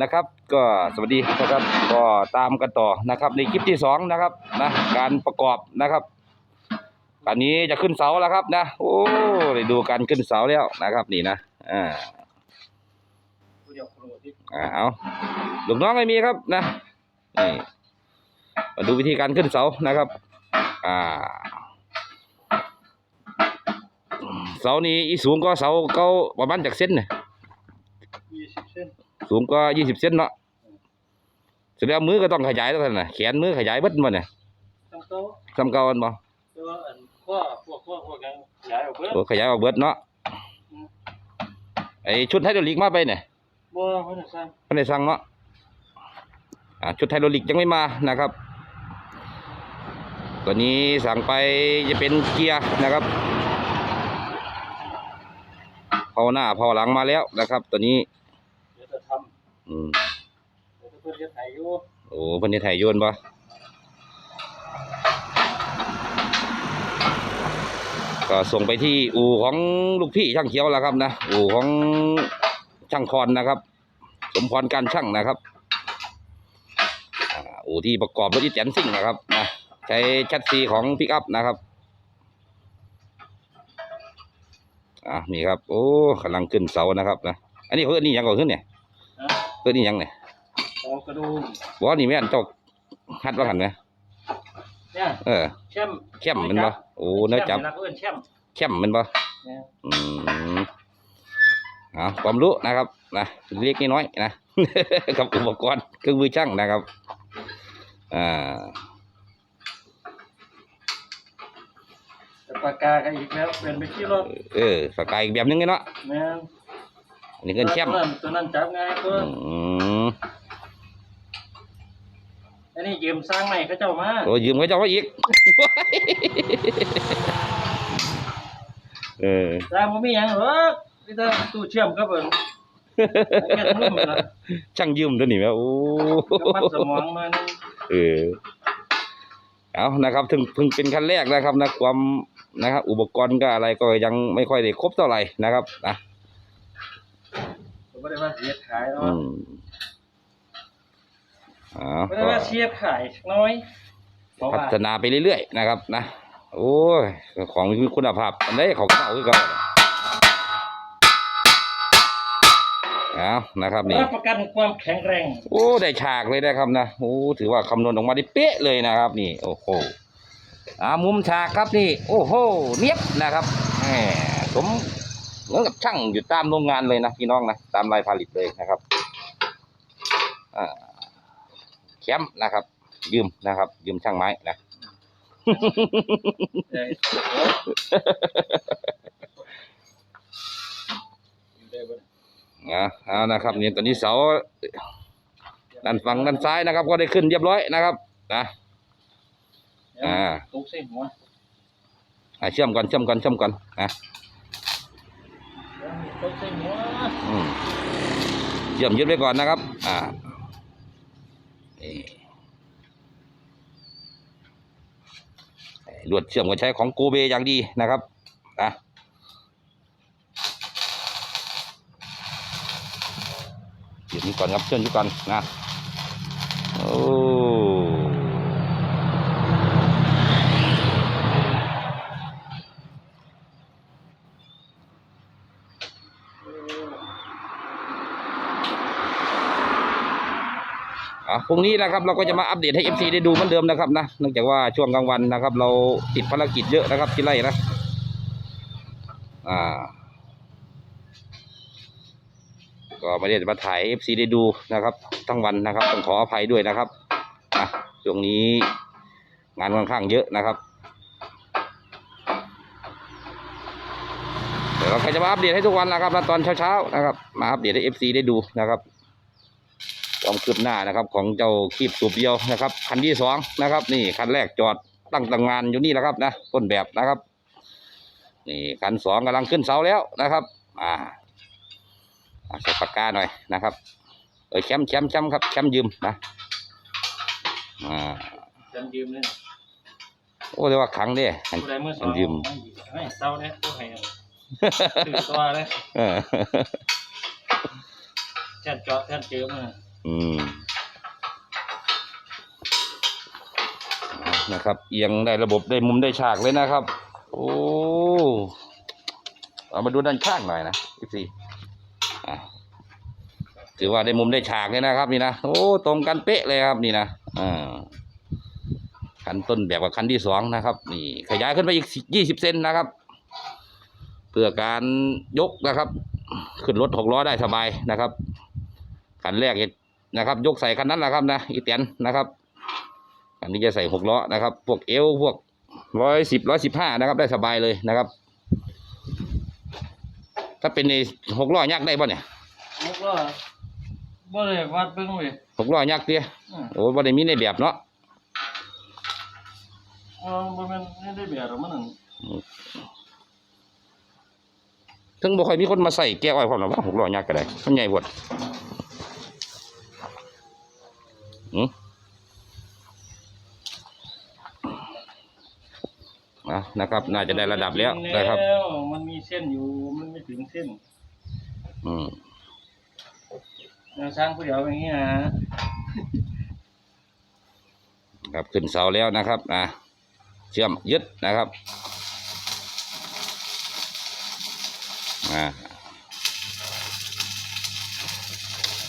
นะครับ ก็สวัสดีนะครับก็ตามกันต่อนะครับ ในคลิปที่สองนะครับนะการประกอบนะครับอันนี้จะขึ้นเสาแล้วครับนะโอ้ได้ดูการขึ้นเสาแล้วนะครับ นี่นะอ่าเอาลูกน้องไม่มีครับนะนี่มาดูวิธีการขึ้นเสานะครับ อ่า เสานี้อีสูงก็เสาเก้าประมาณจากเส้นเนี่ย ส้นสูงก็ยี่สิบเซนเนาะแสดงว่ามือก็ต้องขยายแล้วท่านน่ะแขนมือขยายเบิดมันเนี่ยตั้งโต๊ะสำเก่าอันบ่แต่ว่าอันข้อพวกข้อพวกยังย้ายออกเพิ่มโอ้ขยายออกเบิดเนาะไอชุดไฮดรอลิกมาไปเนี่ยบ่เพิ่นสร้างเพิ่นได้สั่งเนาะอ่าชุดไฮดรอลิกยังไม่มานะครับตัวนี้สั่งไปจะเป็นเกียร์นะครับเผาหน้าเผาหลังมาแล้วนะครับ ตัวนี้เดี๋ยวจะท อืมำเดี๋ยวจะเพิ่นจะถ่ายอยู่โอ้เพิ่นเฮ็ดให้โยนบ่ก็ส่งไปที่อู่ของลูกพี่ช่างเขียวแล้วครับนะอู่ของช่างพรนะครับ สมพรการช่างนะครับอ่าอู่ที่ประกอบรถอีแตนซิ่งนะครับนะใช้แชสซีของปิกอัพนะครับอ่านี่ครับ โอ้กำลังขึ้นเสานะครับนะอันนี้เขาเอิ้นนี่หยังก่อนขึ้นเนี่ยนะ เอิ้นนี่หยังเนี่ยเอากระดูกบ่นี่แม่นเจ้าฮัดว่ากันไหมเนี่ยเออแช่มเข้มแมันบ่โอ้เนื้อจับแช่มเวลาเพิ่นแช่มเข้มแมันบ่เนี่ยอืมเอาความรู้นะครับนะเล็กน้อยๆนะ กับอุปกรณ์เครื่องมือช่างนะครับอ่าแต่ปากกากันอีกแล้วเป็นไปที่รถเออสกายอีกแบบนึงไงเนาะแม่น อันนี้เงินเข้มตัวนั้นตัวนั้นจับง่ายเพิ่นอืมอันนี้ยืมสร้างใหม่เขาเจ้ามาโอ้ยืมเขาเจ้าไว้อีกเออสร้างบ่มีหยังหรอกมีแต่ตู้เชื่อมกับเพิ่นแค่นุ่มนะช่างยืมตัวนี้แม่โอ้กับมันสมองมันเออเอานะครับถึงเพิ่งเป็นขั้นแรกนะครับนะความนะครับอุปกรณ์ก็อะไรก็ยังไม่ค่อยได้ครบเท่าไหร่นะครับนะ ผมบ่ได้ว่าเสียขายเนาะอืมอ๋อไม่ได้ก็ว่าเชียร์ขายน้อยเพราะพัว่าฒนาไปเรื่อยๆนะครับ นะโอ้ยของมีคุณภาพอันใดเขาก็เอาคือเก่าเอานะครับนี่ รับประกันความแข็งแรงโอ้ได้ฉากเลยนะครับนะโอ้ถือว่าคำนวณออกมาได้เป๊ะเลยนะครับ นี่ โอ้โหอ่ามุมฉากครับนี่ โอ้โหเนียบนะครับแหมสม เหมือนกับช่างอยู่ตามโรงงานเลยนะพี่น้องนะตามลายผลิตเลยนะครับอ่าแคมป์นะครับ ยืมนะครับ ยืมช่างไม้นะเอออยู่ได้บ่อ่าเอานะครับนี่ตอนนี้เสาด้านฝั่งด้านซ้ายนะครับ ก็ได้ขึ้นเรียบร้อยนะครับนะอ่าตกใส่หัวอ่าเชื่อมก่อนเชื่อมก่อนเชื่อมก่อนนะตกใส่หัวอืม เชื่อมยึดไว้ก่อนนะครับ อ่าลวดเชื่อมก็ใช้ของโกเบอย่างดีนะครับนะเชื่อมนี้ก่อนครับเชื่อมนี้ก่อนนะโอ้ อะพรุ่งนี้นะครับเราก็จะมาอัปเดตให้ FC ได้ดูเหมือนเดิมนะครับนะเนื่องจากว่าช่วงกลางวันนะครับ เราติดภารกิจเยอะนะครับที่ไร่นะอ่า ก็ไม่ได้มาถ่าย FC ได้ดูนะครับ ทั้งวันนะครับต้องขออภัยด้วยนะครับอะช่วงนี้งานค่อนข้างเยอะนะครับเดี๋ยวเราก็จะมาอัปเดตให้ทุกวันนะครับนะตอนเช้าๆนะครับ มาอัปเดตให้ FC ได้ดูนะครับ ความคืบหน้านะครับ ของเจ้าคีบสูบเดียวนะครับ คันที่สองนะครับ นี่คันแรกจอดตั้งตั้งงานอยู่นี่แล้วครับนะต้นแบบนะครับ นี่คันสองกำลังขึ้นเสาแล้วนะครับ อ่าอ่าใส่ปากกาหน่อยนะครับเออแชมป์แชมป์แชมป์ครับแชมป์ยืมนะอ่าจำยืมเลยโอ้เรียกว่าขังเด้อันผู้ใดเมื่อสอัอนงยืมให้เศร้าเนี่ยผู้ให้ถือตัวเลยเออแท่นเจาะแท่นเจิมมา อืมนะครับ เอียงได้ระบบได้มุมได้ฉากเลยนะครับ โอ้เอามาดูด้านข้างหน่อยนะอีซีอ่ถือว่าได้มุมได้ฉากเลยนะครับ นี่นะโอ้ตรงกันเป๊ะเลยครับนี่นะอ่าคันต้นแบบกับคันที่สองนะครับ นี่ขยายขึ้นไปอีกยี่สิบเซนนะครับ เพื่อการยกนะครับ ขึ้นรถหกล้อได้สบายนะครับคันแรกเห็น นะครับ ยกใส่คันนั้นแหละครับนะอีเตียนนะครับคันนี้จะใส่หกล้อนะครับ พวกเอวพวกร้อยสิบร้อยสิบห้านะครับ ได้สบายเลยนะครับ ถ้าเป็นในหกล้อยักษ์ได้ป่ะเนี่ยมุกว่าบ่ได้วัดเบิ่งเว้ยหกล้อยักษ์เตี้ยอืมโอ้บ่ได้มีในแบบเนาะเออบ่แม่นไม่ได้แบบหรอกมันนั่นถึงบ่ค่อยมีคนมาใส่แก้วอ้อยพร้อมหรอกว่าหกล้อยักษ์ก็ได้มันใหญ่บด อืมอะนะครับ น่าจะได้ระดับแล้วนะครับแล้วมันมีเส้นอยู่ มันไม่ถึงเส้น อืมแนวช่างผู้เดียวอย่างเงี้ยฮะครับขึ้นเสาแล้วนะครับอะเชื่อมยึดนะครับอ่า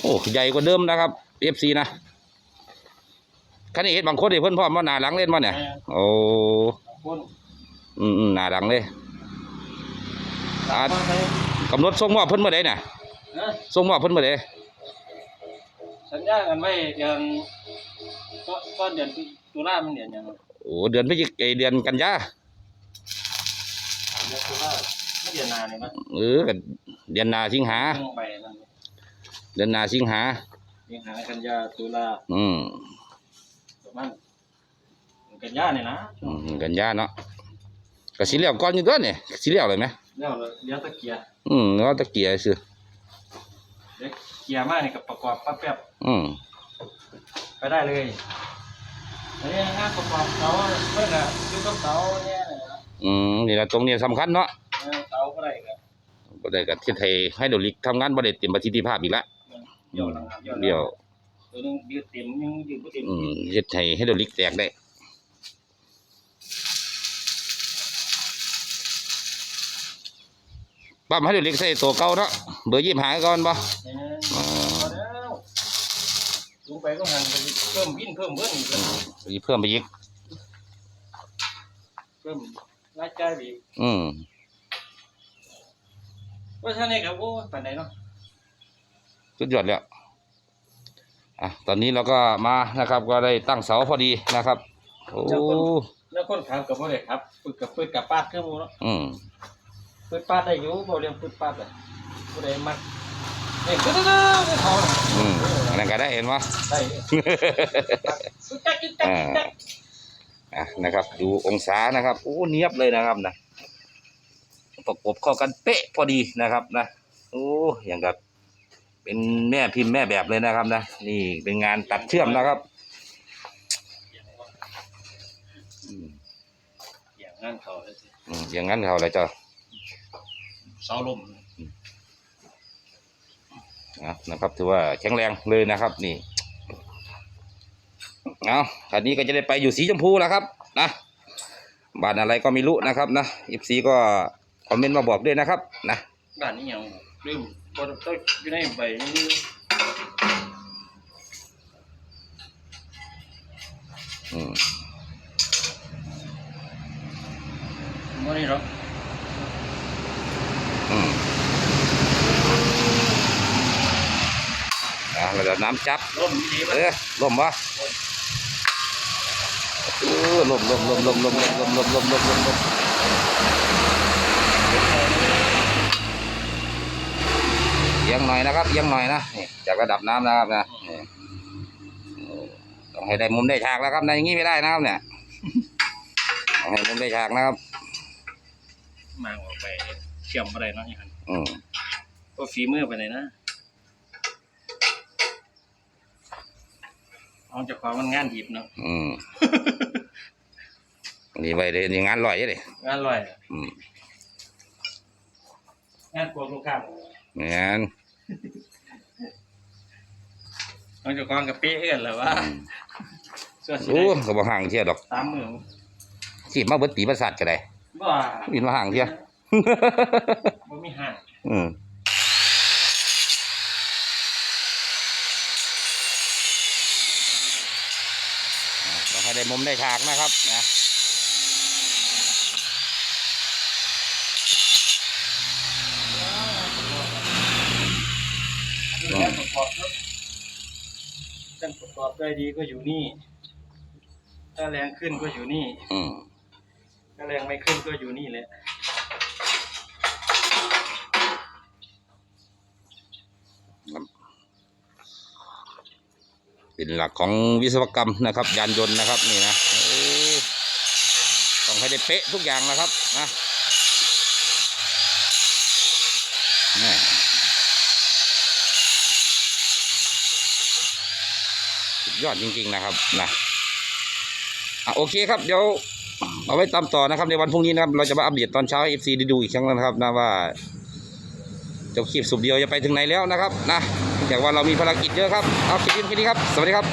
โอ้ใหญ่กว่าเดิมนะครับ FC นะ คันนี้เห็นบางคนเห็นเพิ่นพร้อมว่าหน้าหลังเล่นมาเนี่ยโอ้คนอืมอืมหน้าหลังเลยอ่ามาใช้กำหนดส่งมอบเพิ่นเมื่อใดน่ะนะส่งมอบเพิ่นเมื่อใดสัญญากันไว้เดือนก็ก็เดือนตุลามันเดือนหยังวะโอ้เดือนพฤศจิกายนเดือนกันยาเดือนตุลาไม่เดือนหนาเนี่ยมั้ยเออก็เดือนหน้าสิงหาเพิ่งไปนั่นเดือนหน้าสิงหาสิงหากันยาตุลาอืมประ มาณกันยาเนี่ยนะอืมกันยาเนาะก็สิเลี้ยวก่อนอยู่ตัวนี่สิเลี้ยวเลยไหมแล้วเลี้ยวตะเกียร์อืมแล้วตะเกียร์ซื้อเด็กเกียร์มาเนี่ยกับประกอบปั๊บแป๊บอืมไปได้เลยอันนี้งานประกอบเสาเพื่อนอะอยู่กับเสาเนี่ยนะอืมนี่ละตรงนี้สำคัญเนาะเออเสาก็ได้ก็บ่ได้กับที่ไทยให้โดลิกทำงานบ่ได้เต็มประสิทธิภาพอีกละเดี่ยวหลังเดี่ยวหลังเดี๋ยว ตัวนึงยืดเต็มยังยืดไม่เต็มอืมเฮ็ดให้ให้โดลิกแตกได้ปั๊มให้โดลิกใส่ตัวเก่าเนาะเบอร์ยี่สิบห้าก่อนบ่เออพอแล้วลงไปก็หันไปเพิ่มวิ่นเพิ่มเบิ้ลอีกแล้วอีเพิ่มไปอีกเพิ่มรายจ่ายอีกอืมว่าท่านนี่ครับโอ้ปานไหนเนาะสุดยอดแล้ว อะตอนนี้เราก็มานะครับ ก็ได้ตั้งเสาพอดีนะครับโอ้แล้วคนถามกับว่าไงครับฝึกกับฝึกกับปาดเครื่องมือเนาะอืมฝึกปาดได้อยู่บ่เรียนฝึกปาดเลยผู้ใดมักเอ้ยก็ได้ๆเขาน่ะอืมอันนั้นก็ได้เห็นว่าได้ฝึกจักกิ๊กจักกิ๊กจักอะนะครับ ดูองศานะครับโอ้เนียบเลยนะครับนะประกบเข้ากันเป๊ะพอดีนะครับนะโอ้อย่างกับ เป็นแม่พิมพ์แม่แบบเลยนะครับนะนี่เป็นงานตัดเชื่อมนะครับอืมอย่างนั้นเขาเลยสิอืมอย่างนั้นเขาเลยเจ้าเสาลมอะนะครับ ถือว่าแข็งแรงเลยนะครับ นี่เอาคันนี้ก็จะได้ไปอยู่สีชมพูแล้วครับนะบ้านอะไรก็ไม่รู้นะครับนะอีซีก็คอมเมนต์มาบอกด้วยนะครับนะ บ้านนี้ยัง ลืมบ่ต้องอยู่ในใบนี้อืมบ่นี่หรอกอืมอะแล้วเดี๋ยวน้ำจับลมดีเอมั้ยอลมวะเออลมลมลมลมลมลมลมลมลมลมลมลม เอียงหน่อยนะครับเอียงหน่อยนะนี่จากระดับน้ำนะครับนะนี่ต้องให้ได้มุมได้ฉากแล้วครับในอย่างนี้ไม่ได้นะครับเนี่ยต้องให้มุมได้ฉากนะครับมาออกไปเชื่อมบ่ได้เนาะอย่างนั้นอืมก็ฝีมือไปไหนนะเอาจากความมันงานหีบเนาะอืมนี่ไว้เลยนี่งานลอยเลยงานลอยอืมงานกลัวลูกค้า งานมันจะกองกับเป๊ะเอื้อนเหรอวะส่วนสิโอ้ได้ก็บ่ห่างเที่ยดอกสามหมื่นสิมาเบิดปีประสาทก็ได้บ่บินมาห่างเที่ย บ่มีห่างอืมต้องให้ได้มุมได้ฉากนะครับนะ แรงประกอบครับแรงประกอบได้ดีก็อยู่นี่ ถ้าแรงขึ้นก็อยู่นี่ อืมถ้าแรงไม่ขึ้นก็อยู่นี่แหละ เป็นหลักของวิศวกรรมนะครับ ยานยนต์นะครับนี่นะโอ้ต้องให้ได้เป๊ะทุกอย่างนะครับนะแม่สุด ยอดจริง ๆ นะครับนะอะโอเคครับเดี๋ยวเอาไว้ตามต่อนะครับในวันพรุ่งนี้นะครับ เราจะมาอัปเดตตอนเช้าเอฟซีได้ดูอีกครั้งนะครับนะว่าเจ้าขีบสุบเดียวจะไปถึงไหนแล้วนะครับนะจากว่าเรามีภารกิจเยอะครับเอาคลิปนี้แค่นี้ครับ สวัสดีครับ